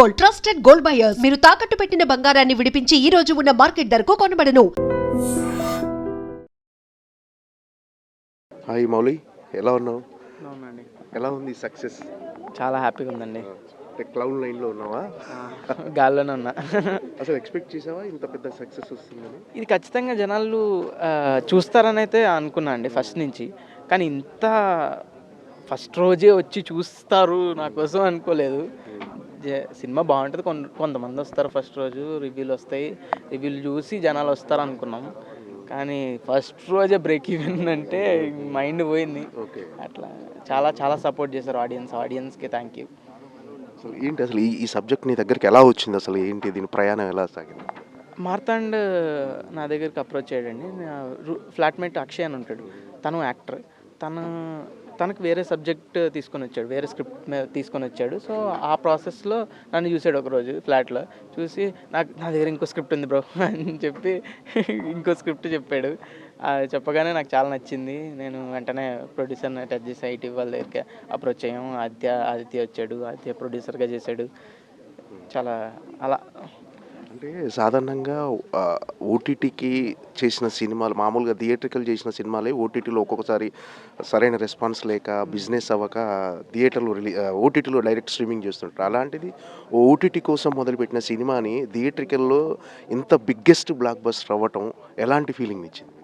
Gold trusted gold buyers. మీరు తాకట్టు పెట్టిన బంగారాన్ని విడిపించి ఈ రోజు ఉన్న మార్కెట్ ధరకు కొనబడను. హాయ్ మౌలి ఎలా ఉన్నావు? అవునండి ఎలా ఉంది సక్సెస్? చాలా హ్యాపీగా ఉందండి. అంటే క్లౌన్ లైన్లో ఉన్నావా? గాల్లోనే ఉన్నా. అసలు ఎక్స్పెక్ట్ చేసావా? ఇంత పెద్ద సక్సెస్ వస్తుందని? ఇది ఖచ్చితంగా జనాలు ఆ, చూస్తారని అయితే అనుకున్నా అండి ఫస్ట్ నుంచి. కానీ ఇంత ఫస్ట్ రోజే వచ్చి చూస్తారు నా కోసం అనుకోలేదు. సినిమా బాగుంటుంది. కొంతమంది వస్తారు ఫస్ట్ రోజు రివ్యూలు వస్తాయి. రివ్యూలు చూసి జనాలు వస్తారు అనుకున్నాం కానీ ఫస్ట్ రోజే బ్రేక్ ఈవెన్ అంటే మైండ్ పోయింది. ఓకే. అట్లా చాలా చాలా సపోర్ట్ చేశారు ఆడియన్స్ ఆడియన్స్కి థ్యాంక్ యూ అసలు ఏంటి అసలు ఈ సబ్జెక్ట్ నీ దగ్గరికి ఎలా వచ్చింది? అసలు ఏంటి దీని ప్రయాణం ఎలా సాగింది? మార్తాండ్ నా దగ్గరికి అప్రోచ్ అయ్యాడండి రు- ఫ్లాట్మేట్ అక్షయ్ అని ఉంటాడు. తను యాక్టర్ తను తనకు వేరే సబ్జెక్ట్ తీసుకొని వచ్చాడు వేరే స్క్రిప్ట్ తీసుకొని వచ్చాడు. సో ఆ ప్రాసెస్లో నన్ను చూసాడు ఒకరోజు ఫ్లాట్లో. చూసి నాకు నా దగ్గర ఇంకో స్క్రిప్ట్ ఉంది బ్రో అని చెప్పి ఇంకో స్క్రిప్ట్ చెప్పాడు. చెప్పగానే నాకు చాలా నచ్చింది. నేను వెంటనే ప్రొడ్యూసర్ని టచ్ చేసి ఐటీ వాళ్ళ దగ్గరికి అప్రోచ్ అయ్యాం. ఆదిత్య ఆదిత్య వచ్చాడు. ఆదిత్య ప్రొడ్యూసర్గా చేశాడు. చాలా అలా అంటే సాధారణంగా ఓటీటీకి చేసిన సినిమాలు మామూలుగా థియేట్రికల్ చేసిన సినిమాలే ఓటీటీలో ఒక్కొక్కసారి సరైన రెస్పాన్స్ లేక బిజినెస్ అవ్వక థియేటర్లో రిలీ ఓటీటీలో డైరెక్ట్ స్ట్రీమింగ్ చేస్తుంటారు. అలాంటిది ఓటీటీ కోసం మొదలుపెట్టిన సినిమాని థియేట్రికల్లో ఇంత బిగ్గెస్ట్ బ్లాక్ బస్టర్ అవ్వటం ఎలాంటి ఫీలింగ్ ఇచ్చింది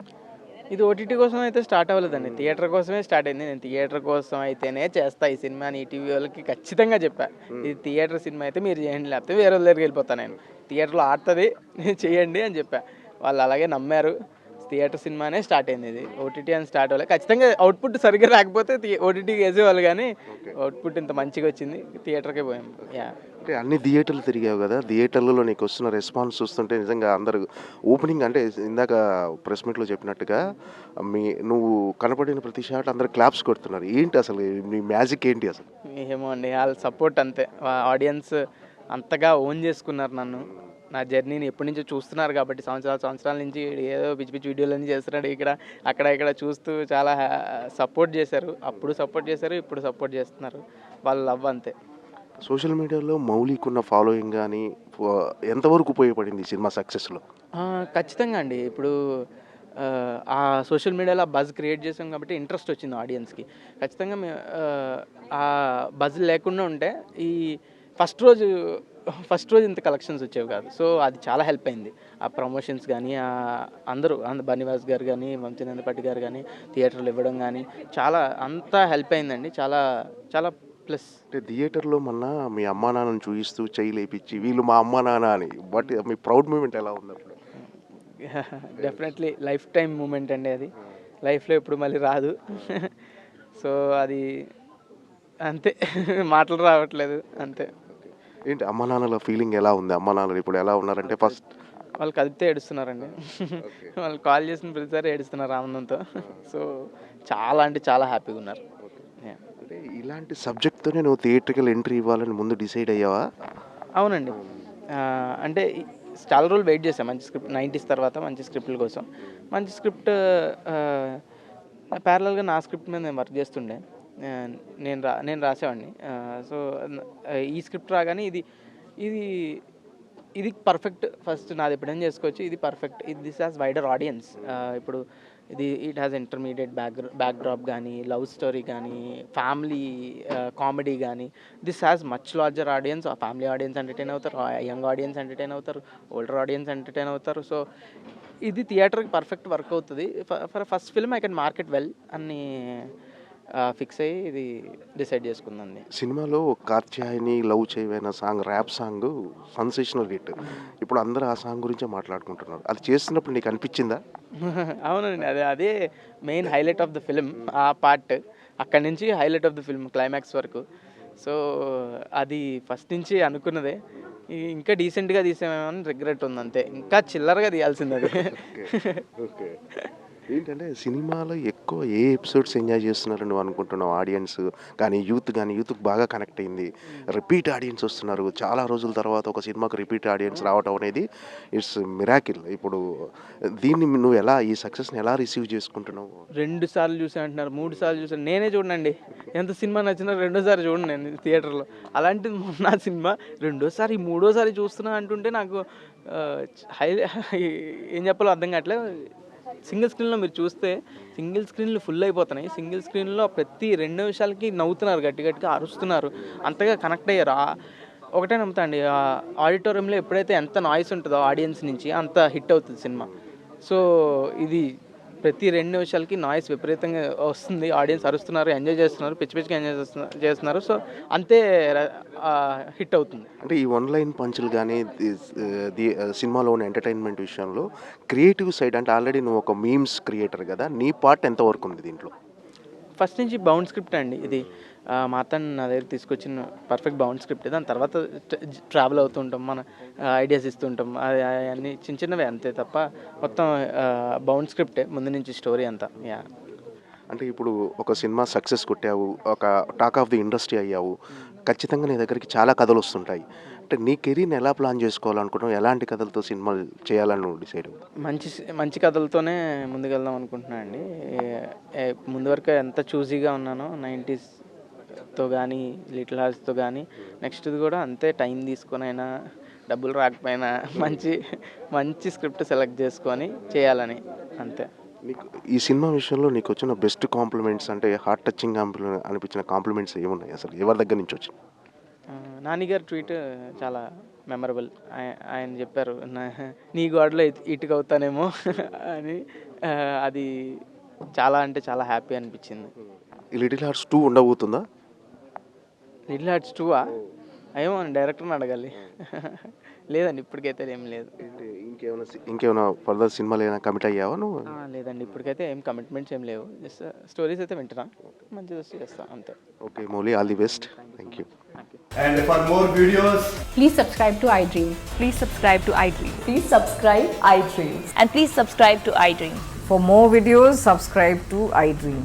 ఇది ఓటీటీ కోసం అయితే స్టార్ట్ అవ్వలేదండి. థియేటర్ కోసమే స్టార్ట్ అయింది. నేను థియేటర్ కోసం అయితేనే చేస్తా ఈ సినిమా అని ఈటీవీ వాళ్ళకి ఖచ్చితంగా చెప్పా. ఇది థియేటర్ సినిమా అయితే మీరు చేయండి. లేకపోతే వేరే వాళ్ళ దగ్గరికి వెళ్ళిపోతాను నేను. థియేటర్లో ఆడుతుంది. చేయండి అని చెప్పా. వాళ్ళు అలాగే నమ్మారు. థియేటర్ సినిమానే స్టార్ట్ అయింది ఇది. ఓటీటీ అని స్టార్ట్ అవ్వలేదు ఖచ్చితంగా అవుట్పుట్ సరిగ్గా రాకపోతే ఓటీటీకి వేసేవాళ్ళు కానీ అవుట్పుట్ ఇంత మంచిగా వచ్చింది. థియేటర్కే పోయాం. యా. అంటే అన్ని థియేటర్లు తిరిగావు కదా థియేటర్లలో నీకు వస్తున్న రెస్పాన్స్ చూస్తుంటే నిజంగా అందరు ఓపెనింగ్ అంటే ఇందాక ప్రెస్ మీట్లో చెప్పినట్టుగా మీ నువ్వు కనపడిన ప్రతి షాట్ అందరు క్లాప్స్ కొడుతున్నారు. ఏంటి అసలు మీ మ్యాజిక్ ఏంటి అసలు? ఏమో అండి వాళ్ళ సపోర్ట్ అంతే. ఆడియన్స్ అంతగా ఓన్ చేసుకున్నారు నన్ను. నా జర్నీని ఎప్పటి నుంచో చూస్తున్నారు కాబట్టి సంవత్సరాల సంవత్సరాల నుంచి ఏదో పిచ్చి పిచ్చి వీడియోలన్నీ చేస్తున్నాడు ఇక్కడ అక్కడ ఇక్కడ చూస్తూ చాలా సపోర్ట్ చేశారు. అప్పుడు సపోర్ట్ చేశారు ఇప్పుడు సపోర్ట్ చేస్తున్నారు. వాళ్ళ లవ్ అంతే. సోషల్ మీడియాలో మౌలికున్న ఫాలోయింగ్ కానీ ఎంతవరకు ఉపయోగపడింది సినిమా సక్సెస్లో? ఖచ్చితంగా అండి. ఇప్పుడు ఆ, సోషల్ మీడియాలో ఆ బజ్ క్రియేట్ చేసాం కాబట్టి ఇంట్రెస్ట్ వచ్చింది ఆడియన్స్కి. ఖచ్చితంగా మేము ఆ, బజ్ లేకుండా ఉంటే ఈ ఫస్ట్ రోజు ఫస్ట్ రోజు ఇంత కలెక్షన్స్ వచ్చేవి కాదు. సో అది చాలా హెల్ప్ అయింది. ఆ ప్రమోషన్స్ కానీ ఆ అందరూ అంద బనివాస్ గారు కానీ వంశీనందపట్టి గారు కానీ థియేటర్లు ఇవ్వడం కానీ చాలా అంతా హెల్ప్ అయిందండి. చాలా చాలా ప్లస్ అంటే థియేటర్లో మొన్న మీ అమ్మా నాన్నని చూపిస్తూ చేయి లేపించి వీళ్ళు మా అమ్మా నాన్న అని బట్ మీ ప్రౌడ్ మూమెంట్ ఎలా ఉంది అప్పుడు? డెఫినెట్లీ లైఫ్ టైం మూమెంట్ అండి అది. లైఫ్లో ఇప్పుడు మళ్ళీ రాదు. సో అది అంతే. మాటలు రావట్లేదు అంతే. ఏంటి అమ్మా నాన్నల ఫీలింగ్ ఎలా ఉంది? అమ్మా నాన్నలు ఇప్పుడు ఎలా ఉన్నారంటే ఫస్ట్ వాళ్ళు కదిపితే ఏడుస్తున్నారండి. వాళ్ళు కాల్ చేసిన ప్రతిసారి ఏడుస్తున్నారు ఆనందంతో. సో చాలా అంటే చాలా హ్యాపీగా ఉన్నారు. ఇలాంటి సబ్జెక్ట్తోనే నువ్వు థియేట్రికల్ ఎంట్రీ ఇవ్వాలని ముందు డిసైడ్ అయ్యావా? అవునండి. అంటే ఈ- చాలా రోజులు వెయిట్ చేశాను మంచి స్క్రిప్ట్ నైంటీస్ తర్వాత మంచి స్క్రిప్ట్ల కోసం. మంచి స్క్రిప్ట్ ప్యారలల్గా నా స్క్రిప్ట్ మీద నేను వర్క్ చేస్తుండే. నేను రా నేను రాసేవాడిని. సో ఈ స్క్రిప్ట్ రాగానే ఇది ఇది ఇది పర్ఫెక్ట్ ఫస్ట్ నాది ఎప్పుడైనా చేసుకోవచ్చు. ఇది పర్ఫెక్ట్. ఇది దిస్ హాస్ వైడర్ ఆడియన్స్. ఇప్పుడు ఇది it has intermediate back backdrop కానీ లవ్ స్టోరీ కానీ ఫ్యామిలీ కామెడీ కానీ this has much larger audience family audience entertain అవుతారు. యంగ్ ఆడియన్స్ ఎంటర్టైన్ అవుతారు. ఓల్డర్ ఆడియన్స్ ఎంటర్టైన్ అవుతారు. సో ఇది థియేటర్కి పర్ఫెక్ట్ వర్క్ అవుతుంది. For first film I can market well అని ఫిక్స్ అయ్యి ఇది డిసైడ్ చేసుకుందండి. సినిమాలో Katyayani love చేయవైన song rap song sensational hit. ఇప్పుడు అందరూ ఆ సాంగ్ గురించే మాట్లాడుకుంటున్నారు. అది చేస్తున్నప్పుడు నీకు అనిపించిందా? అవునండి. అదే అదే main highlight of the film ఆ పార్ట్. అక్కడి నుంచి highlight of the film climax వరకు. సో అది ఫస్ట్ నుంచి అనుకున్నదే. ఇంకా డీసెంట్గా తీసామేమో అని రిగ్రెట్ ఉంది అంతే ఇంకా చిల్లరగా తీయాల్సింది అది. ఓకే. ఏంటంటే సినిమాలో ఎక్కువ ఏ ఎపిసోడ్స్ ఎంజాయ్ చేస్తున్నారు నువ్వు అనుకుంటున్నావు? ఆడియన్స్ కానీ యూత్ కానీ యూత్కి బాగా కనెక్ట్ అయింది. రిపీట్ ఆడియన్స్ వస్తున్నారు. చాలా రోజుల తర్వాత ఒక సినిమాకు రిపీట్ ఆడియన్స్ రావటం అనేది ఇట్స్ మిరాకిల్ ఇప్పుడు దీన్ని నువ్వు ఎలా ఈ సక్సెస్ని ఎలా రిసీవ్ చేసుకుంటున్నావు? రెండు సార్లు చూసి అంటున్నారు. మూడు సార్లు చూసాను నేనే చూడండి ఎంత సినిమా నచ్చినా రెండోసారి చూడండి నేను థియేటర్లో. అలాంటిది మొన్న సినిమా రెండోసారి మూడోసారి చూస్తున్నా అంటుంటే నాకు హై ఏం చెప్పాలో అర్థం కావట్లేదు. సింగిల్ స్క్రీన్లో మీరు చూస్తే సింగిల్ స్క్రీన్లు ఫుల్ అయిపోతున్నాయి. సింగిల్ స్క్రీన్లో ప్రతి రెండు నిమిషాలకి నవ్వుతున్నారు గట్టి గట్టిగా అరుస్తున్నారు. అంతగా కనెక్ట్ అయ్యారు? ఒకటే నమ్ముతా అండి ఆ ఆడిటోరియంలో ఎప్పుడైతే ఎంత నాయిస్ ఉంటుందో ఆడియన్స్ నుంచి అంత హిట్ అవుతుంది సినిమా. సో ఇది ప్రతి రెండు నిమిషాలకి నాయిస్ విపరీతంగా వస్తుంది. ఆడియన్స్ అరుస్తున్నారు ఎంజాయ్ చేస్తున్నారు పిచ్చి పిచ్చిగా ఎంజాయ్ చేస్తున్నారు చేస్తున్నారు. సో అంతే హిట్ అవుతుంది. అంటే ఈ వన్ లైన్ పంచులు కానీ ది సినిమాలో ఉన్న ఎంటర్టైన్మెంట్ విషయంలో క్రియేటివ్ సైడ్ అంటే ఆల్రెడీ నువ్వు ఒక మీమ్స్ క్రియేటర్ కదా నీ పార్ట్ ఎంతవరకు ఉంది దీంట్లో? ఫస్ట్ నుంచి బౌండ్ స్క్రిప్ట్ అండి ఇది. మా అతను నా దగ్గర తీసుకొచ్చిన పర్ఫెక్ట్ బౌండ్ స్క్రిప్ట్ దాని తర్వాత ట్రావెల్ అవుతుంటాం మన ఐడియాస్ ఇస్తుంటాం అది అన్ని చిన్న చిన్నవే అంతే తప్ప మొత్తం బౌండ్ స్క్రిప్టే ముందు నుంచి స్టోరీ అంతా. యా అంటే ఇప్పుడు ఒక సినిమా సక్సెస్ కొట్టావు ఒక టాక్ ఆఫ్ ది ఇండస్ట్రీ అయ్యావు ఖచ్చితంగా నీ దగ్గరికి చాలా కథలు వస్తుంటాయి. అంటే నీ కెరీర్ని ఎలా ప్లాన్ చేసుకోవాలనుకుంటున్నావు? ఎలాంటి కథలతో సినిమాలు చేయాలని నువ్వు డిసైడ్ మంచి మంచి కథలతోనే ముందుకెళ్దాం అనుకుంటున్నాను అండి. ముందు వరకు ఎంత చూజీగా ఉన్నానో నైంటీస్తో కానీ లిటిల్ హార్ట్స్తో కానీ నెక్స్ట్ది కూడా అంతే టైం తీసుకొని అయినా డబ్బులు రాకపోయినా మంచి మంచి స్క్రిప్ట్ సెలెక్ట్ చేసుకొని చేయాలని అంతే. నీకు ఈ సినిమా విషయంలో నీకు వచ్చిన బెస్ట్ కాంప్లిమెంట్స్ అంటే హార్ట్ టచింగ్ అనిపించిన కాంప్లిమెంట్స్ ఏమున్నాయి అసలు? ఎవరి దగ్గర నుంచి వచ్చినాయి? ఆ, నాని గారి ట్వీట్ చాలా మెమరబుల్. ఆయన చెప్పారు "నా- గోడలో ఇట్- ఇటుక అవుతానేమో అని అది చాలా అంటే చాలా హ్యాపీ అనిపించింది. లిటిల్ హార్ట్స్ టూ ఉండబోతుందా? లిటిల్ హార్ట్స్ టూ ఏమో డైరెక్టర్ని అడగాలి. లేదండి ఇప్పటికైతే ఏం లేదు. ఇంకేమైనా ఇంకేమైనా ఫర్దర్ సినిమాలు ఏమైనా కమిట్ అయ్యావా నువ్వు? లేదండి ఇప్పటికైతే ఏం కమిట్మెంట్స్ ఏం లేవు. జస్ట్ స్టోరీస్ uh, అయితే వింటున్నా. మంచి చేస్తా అంతే. Okay Mouli all the best thank you and for more videos please subscribe to I Dream please subscribe to I Dream please subscribe I Dream and please subscribe to I Dream for more videos subscribe to I Dream